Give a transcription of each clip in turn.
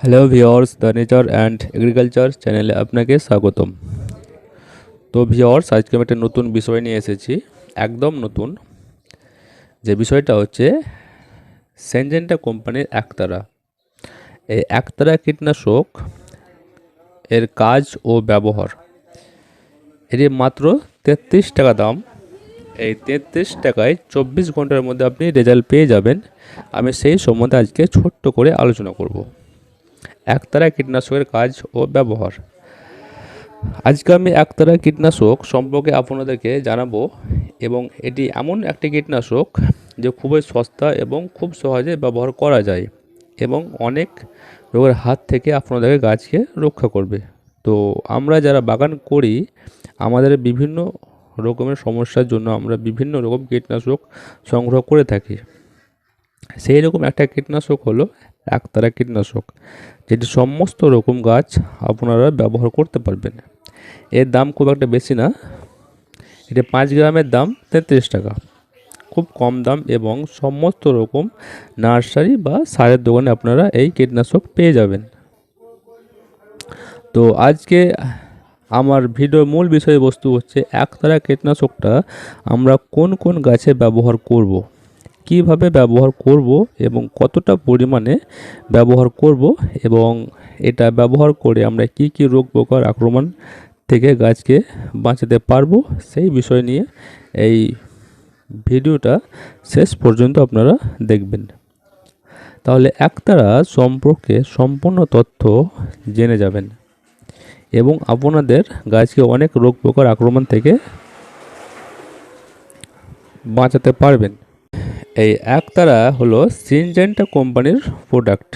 Hello viewers the nature and agriculture চ্যানেলে আপনাকে স্বাগতম। তো ভিওর্স আজকে আমি একটা নতুন বিষয় নিয়ে এসেছি, একদম নতুন। যে বিষয়টা হচ্ছে, সেনজেন্টা কোম্পানির একতারা। এই একতারা কীটনাশক এর কাজ ও ব্যবহার। এটি মাত্র তেত্রিশ টাকা দাম। এই তেত্রিশ টাকায় চব্বিশ ঘণ্টার মধ্যে আপনি রেজাল্ট পেয়ে যাবেন। আমি সেই সম্বন্ধে আজকে ছোট্ট করে আলোচনা করব। একতারা কীটনাশকের কাজ ও ব্যবহার। আজকে আমি একতারা কীটনাশক সম্পর্কে আপনাদেরকে জানাব এবং এটি এমন একটি কীটনাশক যে খুবই সস্তা এবং খুব সহজে ব্যবহার করা যায় এবং অনেক রোগের হাত থেকে আপনাদেরকে গাছকে রক্ষা করবে। তো আমরা যারা বাগান করি, আমাদের বিভিন্ন রকমের সমস্যার জন্য আমরা বিভিন্ন রকম কীটনাশক সংগ্রহ করে থাকি। সেই রকম একটা কীটনাশক হলো একতারা কীটনাশক, যেটি সমস্ত রকম গাছ আপনারা ব্যবহার করতে পারবেন। এর দাম খুব একটা বেশি না। এটা পাঁচ গ্রামের দাম তেত্রিশ টাকা। খুব কম দাম এবং সমস্ত রকম নার্সারি বা সারের দোকানে আপনারা এই কীটনাশক পেয়ে যাবেন। তো আজকে আমার ভিডিওর মূল বিষয়বস্তু হচ্ছে একতারা কীটনাশকটা আমরা কোন কোন গাছে ব্যবহার করব। কীভাবে ব্যবহার করব এবং কতটা পরিমাণে ব্যবহার করব এবং এটা ব্যবহার করে আমরা কি কি রোগ পোকার আক্রমণ থেকে গাছকে বাঁচাতে পারব, সেই বিষয় নিয়ে এই ভিডিওটা শেষ পর্যন্ত আপনারা দেখবেন। তাহলে একতারা সম্পর্কে সম্পূর্ণ তথ্য জেনে যাবেন এবং আপনাদের গাছকে অনেক রোগ পোকার আক্রমণ থেকে বাঁচাতে পারবেন। এই একতারা হলো সিনজেন্টা কোম্পানির প্রোডাক্ট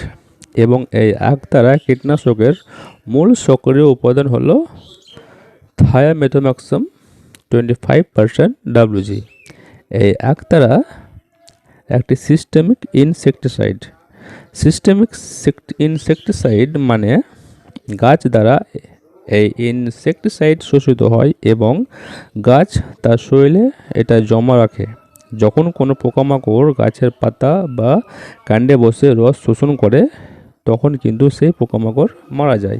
এবং এই একতারা কীটনাশকের মূল সক্রিয় উপাদান হলো thiamethoxam twenty five percent WG এই একতারা একটি সিস্টেমিক ইনসেকটিসাইড সিস্টেমিক ইনসেকটিসাইড মানে গাছ দ্বারা এই ইনসেকটিসাইড শোষিত হয় এবং গাছ তার শরীরে এটা জমা রাখে। যখন কোনো পোকামাকড় গাছের পাতা বা কাণ্ডে বসে রস শোষণ করে, তখন কিন্তু সেই পোকামাকড় মারা যায়।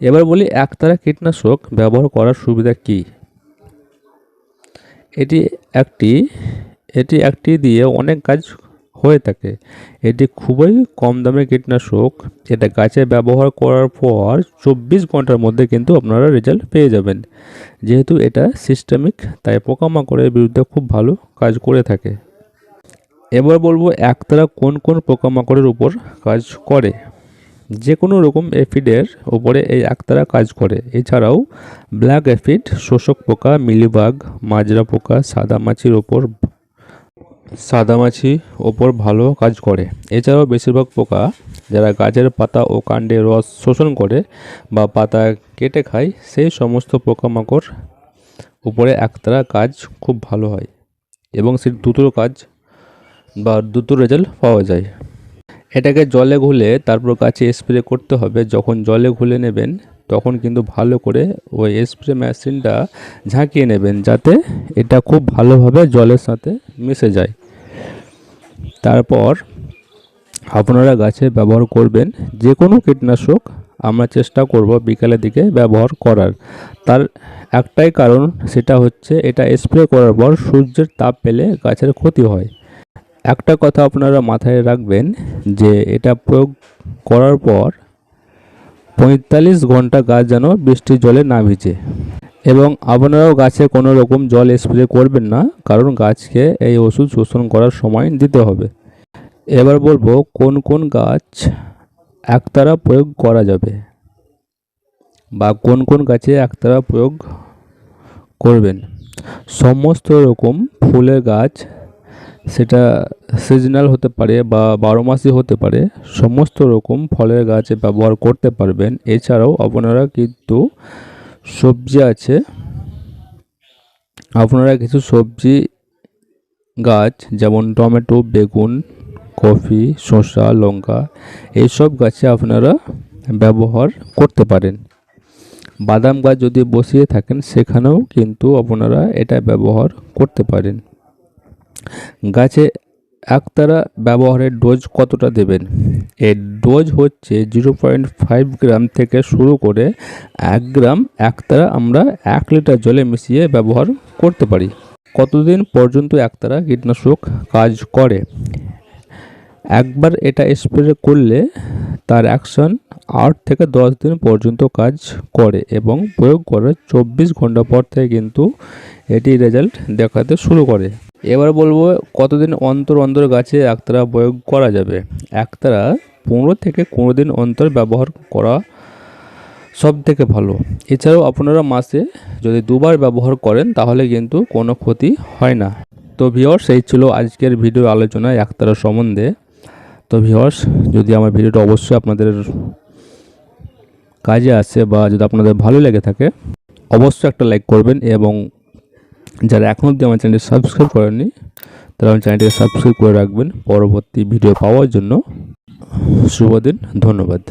এবার বলি একতারা কীটনাশক ব্যবহার করার সুবিধা কি? এটি একটি এটি একটি দিয়ে অনেক কাজ হয়ে থাকে। এটি খুবই কম দামের কীটনাশক। এটা গাছে ব্যবহার করার পর চব্বিশ ঘণ্টার মধ্যে কিন্তু আপনারা রেজাল্ট পেয়ে যাবেন। যেহেতু এটা সিস্টেমিক তাই পোকামাকড়ের বিরুদ্ধে খুব ভালো কাজ করে থাকে। এবার বলব একতারা কোন কোন পোকামাকড়ের উপর কাজ করে। যে কোনো রকম এফিডের ওপরে এই একতারা কাজ করে। এছাড়াও ব্ল্যাক এফিড, শোষক পোকা, মিলিবাগ, মাজরা পোকা, সাদা মাছির ওপর সাদামাছি ওপর ভালো কাজ করে। এছাড়াও বেশিরভাগ পোকা যারা গাছের পাতা ও কাণ্ডে রস শোষণ করে বা পাতা কেটে খায়, সেই সমস্ত পোকামাকড় উপরে একতারা কাজ খুব ভালো হয় এবং সে দ্রুত কাজ বা দ্রুত রেজাল্ট পাওয়া যায়। এটাকে জলে ঘুলে তারপর গাছে স্প্রে করতে হবে। যখন জলে ঘুলে নেবেন, তখন কিন্তু ভালো করে ওই স্প্রে মেশিনটা ঝাঁকিয়ে নেবেন যাতে এটা খুব ভালোভাবে জলের সাথে মিশে যায়। তারপর আপনারা গাছে ব্যবহার করবেন যে কোনো কীটনাশক আমরা চেষ্টা করব বিকালের দিকে ব্যবহার করার। তার একটাই কারণ সেটা হচ্ছে এটা স্প্রে করার পর সূর্যের তাপ পেলে গাছের ক্ষতি হয়। একটা কথা আপনারা মাথায় রাখবেন যে এটা প্রয়োগ করার পর পঁয়তাল্লিশ ঘণ্টা গাছ যেন বৃষ্টির জলে না ভিজে। এবং আপনারাও গাছে কোনো রকম জল স্প্রে করবেন না, কারণ গাছকে এই ওষুধ শোষণ করার সময় দিতে হবে। এবার বলব কোন কোন গাছ একতারা প্রয়োগ করা যাবে বা কোন কোন গাছে একতারা প্রয়োগ করবেন। সমস্ত রকম ফুলের গাছ সেটা সিজনাল হতে পারে বা বারো মাসই হতে পারে, সমস্ত রকম ফলের গাছে ব্যবহার করতে পারবেন। এছাড়াও আপনারা কিন্তু সবজি আছে। আপনারা কিছু সবজি গাছ, যেমন টমেটো, বেগুন, কফি, শসা, লঙ্কা এইসব গাছে আপনারা ব্যবহার করতে পারেন। বাদাম গাছ যদি বসিয়ে থাকেন, সেখানেও কিন্তু আপনারা এটা ব্যবহার করতে পারেন। গাছে একতারা ব্যবহারের ডোজ কতটা দেবেন? এর ডোজ হচ্ছে জিরো পয়েন্ট ফাইভ গ্রাম থেকে শুরু করে এক গ্রাম একতারা আমরা এক লিটার জলে মিশিয়ে ব্যবহার করতে পারি। কতদিন পর্যন্ত একতারা কীটনাশক কাজ করে? একবার এটা স্প্রে করলে তার অ্যাকশন আট থেকে দশ দিন পর্যন্ত কাজ করে এবং প্রয়োগ করার চব্বিশ ঘণ্টা পর থেকে কিন্তু এটি রেজাল্ট দেখাতে শুরু করে। এবার বলব কতদিন অন্তর অন্তর গাছে একতারা প্রয়োগ করা যাবে? একতারা পনেরো থেকে কোনো দিন অন্তর ব্যবহার করা সব থেকে ভালো। এছাড়াও আপনারা মাসে যদি দুবার ব্যবহার করেন, তাহলে কিন্তু কোনো ক্ষতি হয় না। তো ভিওর্স এই ছিল আজকের ভিডিও আলোচনা একতারা সম্বন্ধে। তো ভিওর্স যদি আমার ভিডিওটা অবশ্যই আপনাদের কাজে আসে বা যদি আপনাদের ভালো লেগে থাকে, অবশ্যই একটা লাইক করবেন এবং যারা এখন অবধি আমার চ্যানেলটি সাবস্ক্রাইব করেননি, তারা আমার চ্যানেলটিকে সাবস্ক্রাইব করে রাখবেন। পরবর্তী ভিডিও পাওয়ার জন্য শুভ দিন, ধন্যবাদ।